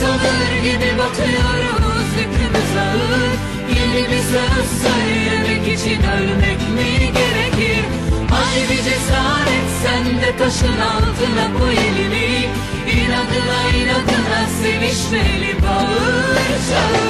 bir nefes alır gibi batıyoruz Yükümüz ağır Yeni bir söz söylemek için ölmek mi gerekir? Acı bir cesaret sen de taşın altına koy elini. İnadına inadına sevişmeli bağır çağır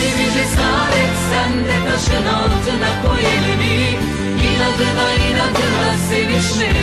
Hadi cesaret sen de taşın altına koy elini İnadına inadına sevişmeye